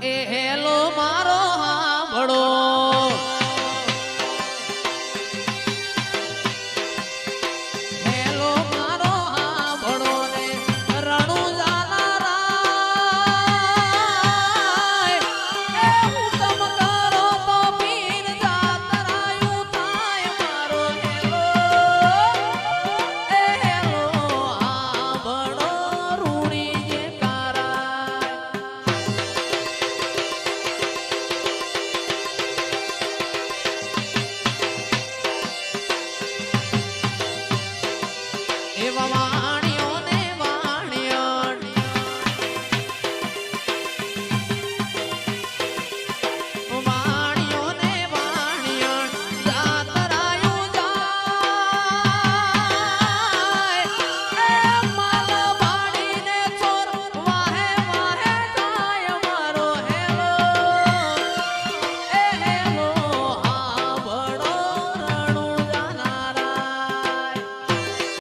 એ hello મારો देववा